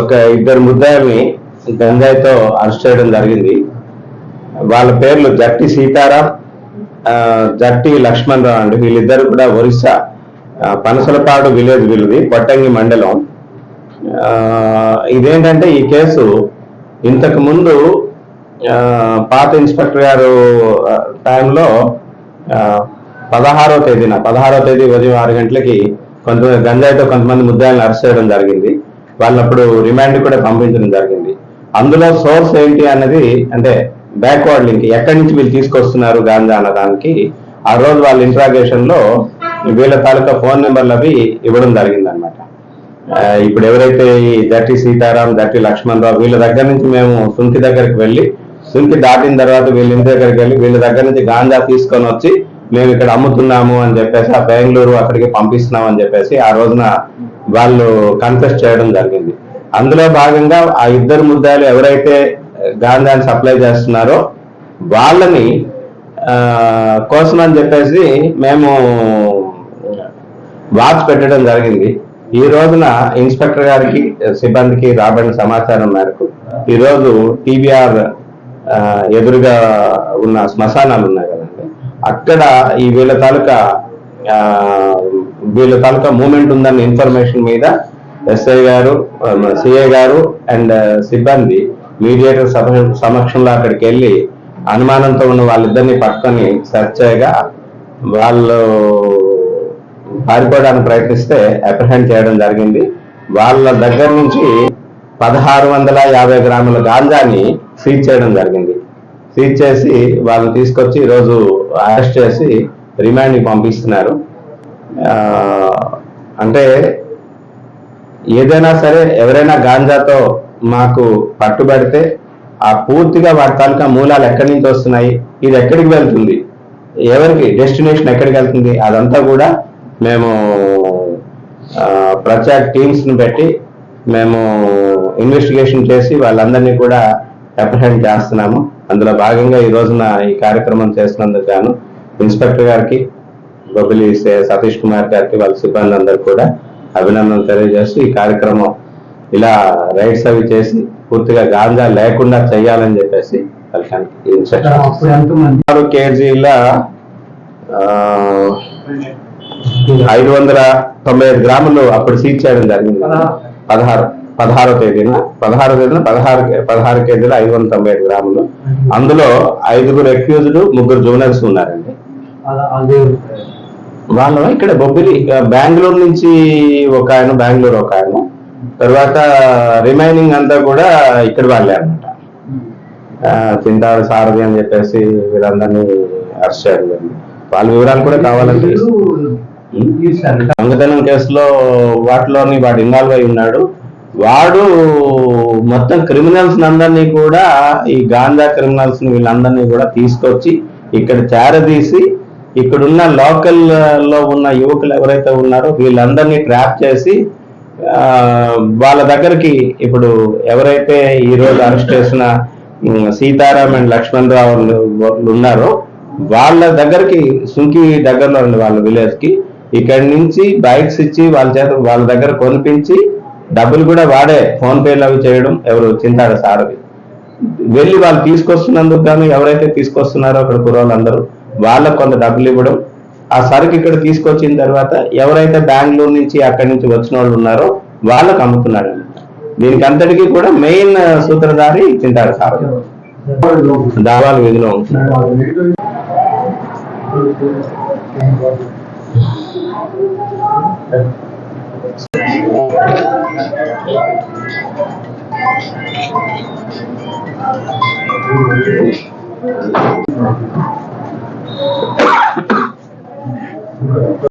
ఒక ఇద్దరు ముద్దాయిని గంజాయితో అరెస్ట్ చేయడం జరిగింది. వాళ్ళ పేర్లు జట్టి సీతారాం జట్టి లక్ష్మణ్ రావు అండి. వీళ్ళిద్దరు కూడా ఒరిస్సా పనసలపాడు విలేజ్ వీళ్ళది పొట్టంగి మండలం. ఇదేంటంటే ఈ కేసు ఇంతకు ముందు పాత ఇన్స్పెక్టర్ గారు టైంలో పదహారో తేదీన పదహారో తేదీ ఉదయం ఆరు గంటలకి కొంతమంది గంజాయితో కొంతమంది ముద్దాయిలను అరెస్ట్ చేయడం జరిగింది. వాళ్ళు అప్పుడు రిమాండ్ కూడా పంపించడం జరిగింది. అందులో సోర్స్ ఏంటి అన్నది అంటే బ్యాక్వర్డ్ లింక్ ఎక్కడి నుంచి వీళ్ళు తీసుకొస్తున్నారు గాంజా అన్న దానికి ఆ రోజు వాళ్ళ ఇంట్రాగేషన్లో వీళ్ళ తాలూకా ఫోన్ నెంబర్లు అవి ఇవ్వడం జరిగింది అనమాట ఇప్పుడు ఎవరైతే ఈ జట్టి సీతారాం దట్టి లక్ష్మణ్ రావు వీళ్ళ దగ్గర నుంచి మేము సుంకి దగ్గరికి వెళ్ళి సుంకి దాటిన తర్వాత వీళ్ళ ఇంటి దగ్గరికి వెళ్ళి వీళ్ళ దగ్గర నుంచి గాంజా తీసుకొని వచ్చి మేము ఇక్కడ అమ్ముతున్నాము అని చెప్పేసి ఆ బెంగళూరు అక్కడికి పంపిస్తున్నాం అని చెప్పేసి ఆ రోజున వాళ్ళు కన్ఫెస్ చేయడం జరిగింది. అందులో భాగంగా ఆ ఇద్దరు ముద్దాలు ఎవరైతే గాంజాని సప్లై చేస్తున్నారో వాళ్ళని కోసం అని చెప్పేసి మేము వాచ్ పెట్టడం జరిగింది. ఈ రోజున ఇన్స్పెక్టర్ గారికి సిబ్బందికి రాబడిన సమాచారం మేరకు ఈరోజు టీబీఆర్ ఎదురుగా ఉన్న శ్మశానాలు ఉన్నాయి కదండి. అక్కడ ఈ వీళ్ళ తాలూకా వీళ్ళ తాలూకా మూమెంట్ ఉందన్న ఇన్ఫర్మేషన్ మీద SI garu CI garu and సిబ్బంది మీడియేటర్ సభ సమక్షంలో అక్కడికి వెళ్ళి అనుమానంతో ఉన్న వాళ్ళిద్దరిని పట్టుకొని సెర్చ్ చేయగా వాళ్ళు పారిపోవడానికి ప్రయత్నిస్తే అప్రహెండ్ చేయడం జరిగింది. వాళ్ళ దగ్గర నుంచి పదహారు వందల యాభై గ్రాముల గాంజాని సీజ్ చేయడం జరిగింది. సీజ్ చేసి వాళ్ళని తీసుకొచ్చి ఈరోజు అరెస్ట్ చేసి రిమాండ్కి పంపిస్తున్నారు. అంటే ఏదైనా సరే ఎవరైనా గాంజాతో మాకు పట్టుబడితే ఆ పూర్తిగా వాటి తాలూకా మూలాలు ఎక్కడి నుంచి వస్తున్నాయి? ఇది ఎక్కడికి వెళ్తుంది? ఎవరికి? డెస్టినేషన్ ఎక్కడికి వెళ్తుంది? అదంతా కూడా మేము ఆ, ప్రత్యేక పెట్టి మేము ఇన్వెస్టిగేషన్ చేసి వాళ్ళందరినీ కూడా అప్రహెండ్ చేస్తున్నాము. అందులో భాగంగా ఈ రోజున ఈ కార్యక్రమం చేసినందుకు గాను ఇన్స్పెక్టర్ గారికి బొబ్బిలి సే- సతీష్ కుమార్ గారికి వాళ్ళ సిబ్బంది అందరు కూడా అభినందనలు తెలియజేస్తూ ఈ కార్యక్రమం ఇలా రైడ్స్ అవి చేసి పూర్తిగా గాంజా లేకుండా చేయాలని చెప్పేసి ఆరు కేజీల ఐదు వందల తొంభై ఐదు గ్రాములు అప్పుడు సీజ్ చేయడం జరిగింది. పదహారు పదహారో తేదీన పదహారో తేదీన పదహారు పదహారు కేజీలు ఐదు వందల తొంభై ఐదు గ్రాములు. అందులో ఐదుగురు ఎక్యూజ్డ్ ముగ్గురు జూనియర్స్ ఉన్నారండి. వాళ్ళు ఇక్కడ బొబ్బిలి బెంగళూరు నుంచి ఒక ఆయన బెంగళూరు ఒక ఆయన. తర్వాత రిమైనింగ్ అంతా కూడా ఇక్కడ వాళ్ళే అనమాట చింతాడు సారథి అని చెప్పేసి వీళ్ళందరినీ అరెస్ట్ చేయడం వాళ్ళ వివరాలు కూడా కావాలంటే దొంగతనం కేసులో వాటిలోని వాడు ఇన్వాల్వ్ అయి ఉన్నాడు. వాడు మొత్తం క్రిమినల్స్ అందరినీ కూడా ఈ గాంజా క్రిమినల్స్ వీళ్ళందరినీ కూడా తీసుకొచ్చి ఇక్కడ చేరదీసి ఇక్కడున్న లోకల్ uh, లో ఉన్న యువకులు ఎవరైతే ఉన్నారో వీళ్ళందరినీ ట్రాప్ చేసి వాళ్ళ దగ్గరికి ఇప్పుడు ఎవరైతే ఈ రోజు అరెస్ట్ చేసిన సీతారాం అండ్ లక్ష్మణ్ రావు వాళ్ళు ఉన్నారో వాళ్ళ దగ్గరికి సుంకి దగ్గరలో ఉంది వాళ్ళ విలేజ్కి ఇక్కడి నుంచి బైక్స్ ఇచ్చి వాళ్ళ చేత వాళ్ళ దగ్గర కొనిపించి డబ్బులు కూడా వాడే ఫోన్ పేలు అవి చేయడం ఎవరు చింతాడ సారవి వెళ్ళి వాళ్ళు తీసుకొస్తున్నందుకు గాను ఎవరైతే తీసుకొస్తున్నారో అక్కడ కుర్రోళ్ళందరూ వాళ్ళకు కొంత డబ్బులు ఇవ్వడం. ఆ సరుకు ఇక్కడ తీసుకొచ్చిన తర్వాత ఎవరైతే బెంగళూరు నుంచి అక్కడి నుంచి వచ్చిన వాళ్ళు ఉన్నారో వాళ్ళకు అమ్ముతున్నాడు దీనికి అంతటికీ కూడా మెయిన్ సూత్రధారి తింటారు సార్. దావాల వీధిలో ఉంటున్నాడు